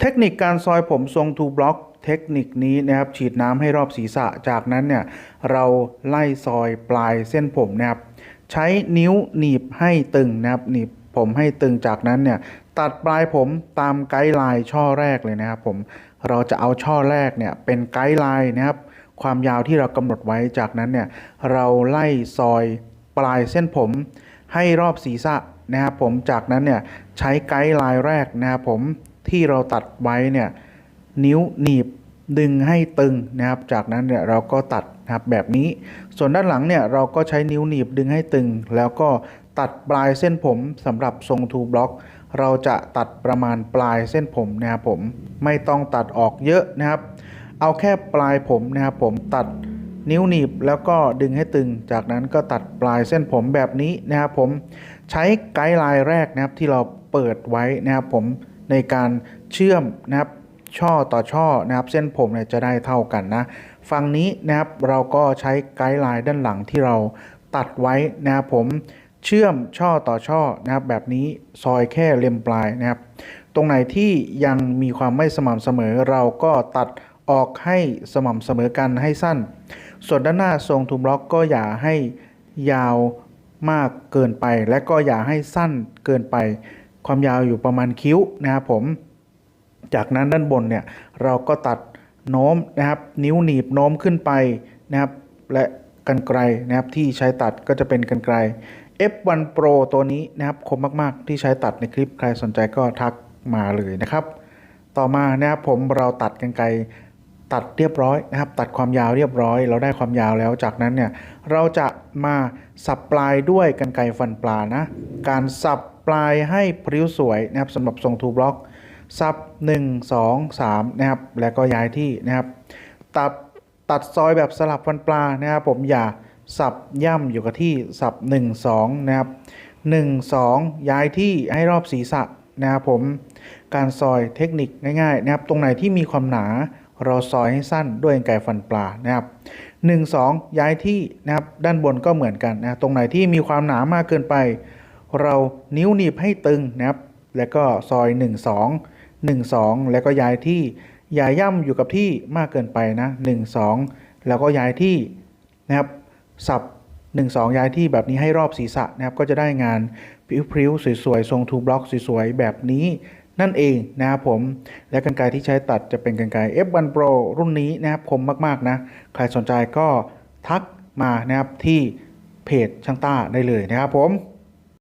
เทคนิคการซอยผมทรงทูบล็อกเทคนิคนี้นะครับฉีดน้ำให้รอบศีรษะจากนั้นเนี่ยเราไล่ซอยปลายเส้นผมนะครับใช้นิ้วหนีบให้ตึงนะครับหนีบผมให้ตึงจากนั้นเนี่ยตัดปลายผมตามไกด์ไลน์ช่อแรกเลยนะครับผมเราจะเอาช่อแรกเนี่ยเป็นไกด์ไลน์นะครับความยาวที่เรากำหนดไว้จากนั้นเนี่ยเราไล่ซอยปลายเส้นผมให้รอบศีรษะนะครับผมจากนั้นเนี่ยใช้ไกด์ไลน์แรกนะครับผม ที่เราตัดไว้เนี่ยนิ้วหนีบดึงให้ตึงนะครับ จากนั้นเนี่ยเราก็ตัดนะครับแบบนี้ ส่วนด้านหลังเนี่ยเราก็ใช้นิ้วหนีบดึงให้ตึง แล้วก็ตัดปลายเส้นผมสำหรับทรงทูบล็อก เราจะตัดประมาณปลายเส้นผมนะครับผมไม่ต้องตัดออกเยอะนะครับ เอาแค่ปลายผมนะครับผมตัดนิ้วหนีบแล้วก็ดึงให้ตึง จากนั้นก็ตัดปลายเส้นผมแบบนี้นะครับผมใช้ไกด์ไลน์แรกนะครับที่เราเปิดไว้นะครับผม ในการเชื่อมนะครับช่อต่อช่อนะครับเส้นผมเนี่ยจะได้เท่ากันนะฝั่งนี้นะครับเราก็ใช้ไกด์ไลน์ด้านหลังที่เราตัดไว้นะครับผมเชื่อมช่อต่อช่อนะครับแบบนี้ซอยแค่เล็มปลายนะครับ ตรงไหนที่ยังมีความไม่สม่ำเสมอ เราก็ตัดออกให้สม่ำเสมอกันให้สั้น ส่วนด้านหน้าทรงทูบล็อกก็อย่าให้ยาวมากเกินไป และก็อย่าให้สั้นเกินไป ความยาวอยู่ประมาณคิ้วนะครับผม จากนั้นด้านบนเนี่ยเราก็ตัดโน้มนะครับนิ้วหนีบโน้มขึ้นไปนะครับและกันไกรนะครับที่ใช้ตัดก็จะเป็นกันไกร F1 Pro ตัวนี้นะครับคมมาก ๆ ที่ใช้ตัดในคลิปใครสนใจก็ทักมาเลยนะครับ ต่อมานะครับผมเราตัดกันไกรตัดเรียบร้อยนะครับ ตัดความยาวเรียบร้อย เราได้ความยาวแล้วจากนั้นเนี่ยเราจะมาสับปลายด้วยกันไกรฟันปลานะ การสับ ปลายให้พริ้วสวยนะครับสำหรับทรงทูบล็อกสับ1 2 3นะครับแล้วก็ย้ายที่นะครับ ตัดตัดซอยแบบสลับฟันปลานะครับผมอย่าสับย่ำอยู่กับที่สับ1 2นะครับ1 2 ย้ายที่ให้รอบศีรษะนะครับผมการซอยเทคนิคง่ายๆนะครับตรงไหนที่มีความหนาเราซอยให้สั้นด้วยไกรฟันปลานะครับ1 2 ย้ายที่นะครับด้านบนก็เหมือนกันนะตรงไหนที่มีความหนามากเกินไป เรานิ้วหนีบให้ตึงนะครับ แล้วก็ซอย 1 2 1 2 แล้วก็ย้ายที่อย่าย่ำอยู่กับที่มากเกินไปนะ1 2 แล้วก็ย้ายที่นะครับสับ1 2 ย้ายที่แบบนี้ให้รอบศีรษะนะครับ ก็จะได้งานพริ้วๆสวยๆทรงทูบล็อกสวยๆแบบนี้นั่นเองนะครับผม และกันไกรที่ใช้ตัดจะเป็นกันไกร F1 Pro รุ่นนี้นะครับคมมากๆนะ ใครสนใจก็ทักมานะครับที่เพจช่างต้าได้เลยนะครับผม